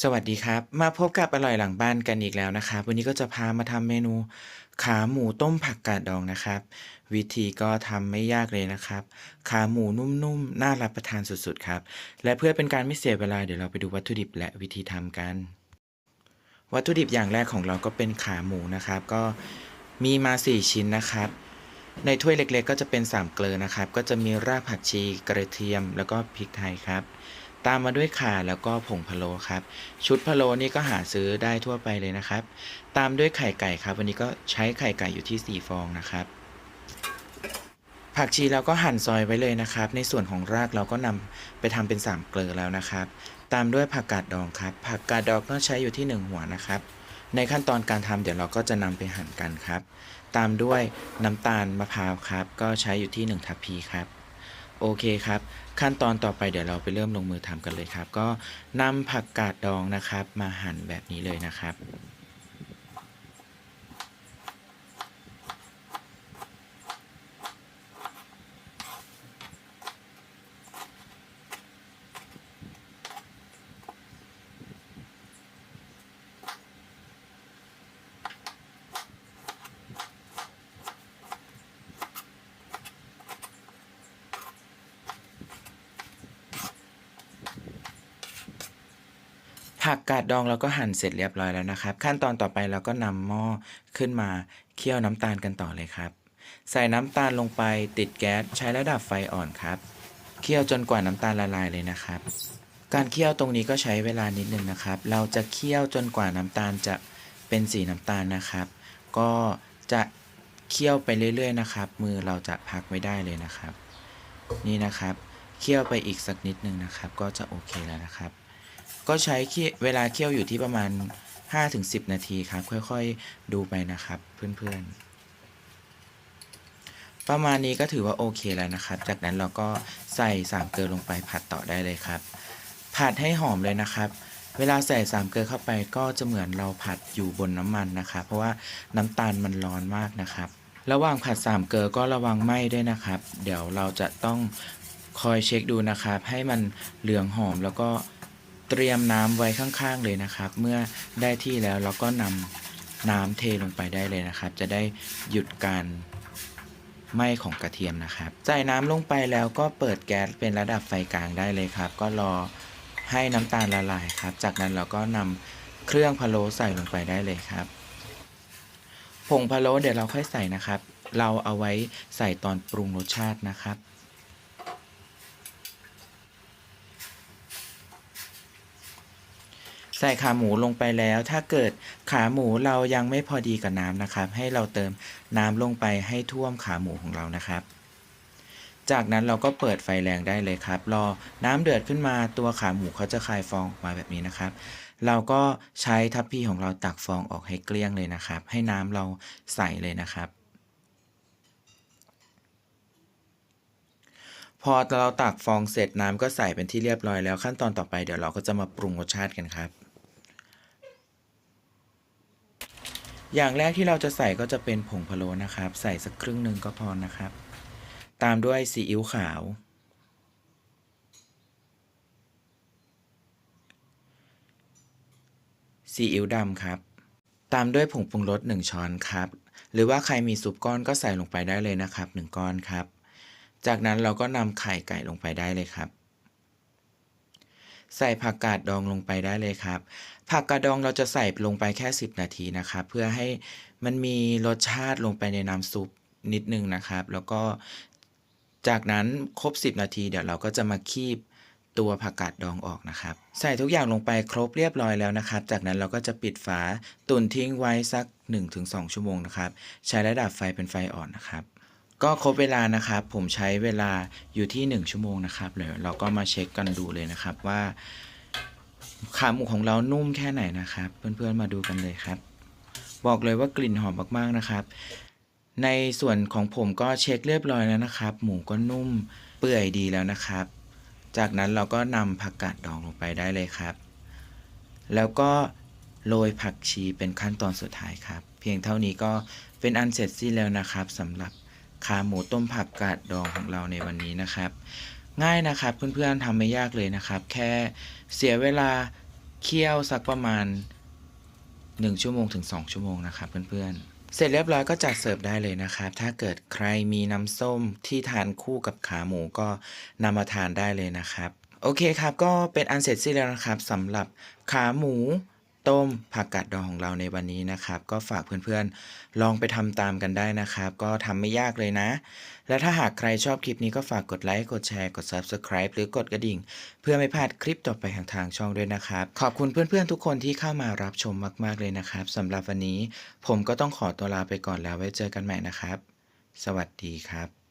สวัสดีครับ มาพบกับอร่อยหลังบ้านกันอีกแล้วนะครับ วันนี้ก็จะพามาทำเมนู ขาหมูต้มผักกาดดองนะครับ วิธีก็ทำไม่ยากเลยนะครับ ขาหมูนุ่มๆ น่ารับประทานสุดๆ ครับ และเพื่อเป็นการไม่เสียเวลาเดี๋ยวเราไปดูวัตถุดิบและวิธีทำกัน วัตถุดิบอย่างแรกของเราก็เป็นขาหมูนะครับ ก็มีมา 4 ชิ้นนะครับ ในถ้วยเล็กๆ ก็จะเป็นสามเกลือนะครับ ก็จะมีรากผักชีกระเทียม แล้วก็พริกไทยครับ ตามมาด้วยข่าแล้วก็ผงพะโล้ครับ ชุดพะโล้นี่ก็หาซื้อได้ทั่วไปเลยนะครับ ตามด้วยไข่ไก่ครับ วันนี้ก็ใช้ไข่ไก่อยู่ที่ 4 ฟองนะครับ ผักชีเราก็หั่นซอยไว้เลยนะครับ ในส่วนของรากเราก็นำไปทำเป็นสามเกลือแล้วนะครับ ตามด้วยผักกาดดองครับ ผักกาดดองก็ใช้อยู่ที่ 1 หัวนะครับ ในขั้นตอนการทำเดี๋ยวเราก็จะนำไปหั่นกันครับ ตามด้วยน้ำตาลมะพร้าวครับ ก็ใช้อยู่ที่ 1 ทัพพีครับ โอเคครับ ขั้นตอนต่อไปเดี๋ยวเราไปเริ่มลงมือทำกันเลยครับ ก็นำผักกาดดองนะครับ มาหั่นแบบนี้เลยนะครับ ผักกาดดองเราก็หั่นเสร็จเรียบร้อยแล้วนะครับ ขั้นตอนต่อไปเราก็นำหม้อขึ้นมาเคี่ยวน้ำตาลกันต่อเลยครับ ใส่น้ำตาลลงไปติดแก๊สใช้ระดับไฟอ่อนครับ เคี่ยวจนกว่าน้ำตาลละลายเลยนะครับ การเคี่ยวตรงนี้ก็ใช้เวลานิดนึงนะครับ เราจะเคี่ยวจนกว่าน้ำตาลจะเป็นสีน้ำตาลนะครับ ก็จะเคี่ยวไปเรื่อยๆนะครับ มือเราจะพักไม่ได้เลยนะครับ นี่นะครับ เคี่ยวไปอีกสักนิดนึงนะครับ ก็จะโอเคแล้วนะครับ ก็ใช้เวเวลาเคี่ยวอยู่ที่ประมาณ 5-10 นาทีครับ ค่อยๆดูไปนะครับ เพื่อนๆ ประมาณนี้ก็ถือว่าโอเคแล้วนะครับ จากนั้นเราก็ใส่สามเกลือลงไปผัดต่อได้เลยครับ ผัดให้หอมเลยนะครับ เวลาใส่สามเกลือเข้าไปก็จะเหมือนเราผัดอยู่บนน้ำมันนะครับ เพราะว่าน้ำตาลมันร้อนมากนะครับ ระหว่างผัดสามเกลือก็ระวังไหม้ด้วยนะครับ เดี๋ยวเราจะต้องคอยเช็คดูนะครับ ให้มันเหลืองหอมแล้วก็ เตรียมน้ำไว้ข้างๆเลยนะครับ เมื่อได้ที่แล้วเราก็นำน้ำเทลงไปได้เลยนะครับ จะได้หยุดการไหม้ของกระเทียมนะครับ ใส่น้ำลงไปแล้วก็เปิดแก๊สเป็นระดับไฟกลางได้เลยครับ ก็รอให้น้ำตาลละลายครับ จากนั้นเราก็นำเครื่องพะโล้ใส่ลงไปได้เลยครับ ผงพะโล้เดี๋ยวเราค่อยใส่นะครับ เราเอาไว้ใส่ตอนปรุงรสชาตินะครับ ใส่ขาหมูลงไปแล้ว ถ้าเกิดขาหมูเรายังไม่พอดีกับน้ำนะครับ ให้เราเติมน้ำลงไปให้ท่วมขาหมูของเรานะครับ จากนั้นเราก็เปิดไฟแรงได้เลยครับ รอน้ำเดือดขึ้นมาตัวขาหมูเขาจะคายฟองออกมาแบบนี้นะครับ เราก็ใช้ทัพพีของเราตักฟองออกให้เกลี้ยงเลยนะครับ ให้น้ำเราใส่เลยนะครับพอเราตักฟองเสร็จน้ำก็ใส่เป็นที่เรียบร้อยแล้วขั้นตอนต่อไปเดี๋ยวเราก็จะมาปรุงรสชาติกันครับ อย่างแรกที่เราจะใส่ก็จะเป็นผงพะโล้นะครับ ใส่สักครึ่งหนึ่งก็พอนะครับ ตามด้วยซีอิ๊วขาว ซีอิ๊วดำครับ ตามด้วยผงปรุงรส1ช้อนครับ หรือว่าใครมีซุปก้อนก็ใส่ลงไปได้เลยนะครับ 1 ก้อนครับ จากนั้นเราก็นำไข่ไก่ลงไปได้เลยครับ ใส่ผักกาดดองลงไปได้เลยครับ ผักกาดดองเราจะใส่ลงไปแค่ 10 นาทีนะครับ เพื่อให้มันมีรสชาติลงไปในน้ำซุปนิดนึงนะครับ แล้วก็จากนั้นครบ 10 นาทีเดี๋ยวเราก็จะมาคีบตัวผักกาดดองออกนะครับ ใส่ทุกอย่างลงไปครบเรียบร้อยแล้วนะครับ จากนั้นเราก็จะปิดฝาตุนทิ้งไว้สัก 1-2 ชั่วโมงนะครับ ใช้ระดับไฟเป็นไฟอ่อนนะครับ ก็ครบเวลานะครับ ผมใช้เวลาอยู่ที่ 1 ชั่วโมงนะครับเดี๋ยเราก็มาเช็คกันดูเลยนะครับว่า ขาหมูของเรานุ่มแค่ไหนนะครับ เพื่อนๆมาดูกันเลยครับ บอกเลยว่ากลิ่นหอมมากๆนะครับ ในส่วนของผมก็เช็คเรียบร้อยแล้วนะครับ หมูก็นุ่มเปื่อยดีแล้วนะครับ จากนั้นเราก็นำผักกาดดองลงไปได้เลยครับ แล้วก็โรยผักชีเป็นขั้นตอนสุดท้ายครับ เพียงเท่านี้ก็เป็นอันเสร็จสิ้นแล้วนะครับสำหรับ ขาหมูต้มผักกาดดองของเราในวันนี้นะครับ ง่ายนะครับเพื่อนๆทำไม่ยากเลยนะครับ แค่เสียเวลาเคี่ยวสักประมาณ 1 ชั่วโมงถึง 2 ชั่วโมงนะครับเพื่อนๆเสร็จเรียบร้อยก็จัดเสิร์ฟได้เลยนะครับ ถ้าเกิดใครมีน้ำส้มที่ทานคู่กับขาหมูก็นำมาทานได้เลยนะครับ โอเคครับ ก็เป็นอันเสร็จสิ้นแล้วนะครับสำหรับขาหมู ต้มผักกาดดองของเราในวันนี้นะครับ ก็ฝากเพื่อนๆ ลองไปทำตามกันได้นะครับ ก็ทำไม่ยากเลยนะ และถ้าหากใครชอบคลิปนี้ก็ฝากกดไลค์กดแชร์กด Subscribe หรือกดกระดิ่ง เพื่อไม่พลาดคลิปต่อไปทางทางช่องด้วยนะครับ ขอบคุณเพื่อนๆทุกคนที่เข้ามารับชมมากๆเลยนะครับสำหรับวันนี้ ผมก็ต้องขอตัวลาไปก่อนแล้วไว้เจอกันใหม่นะครับ สวัสดีครับ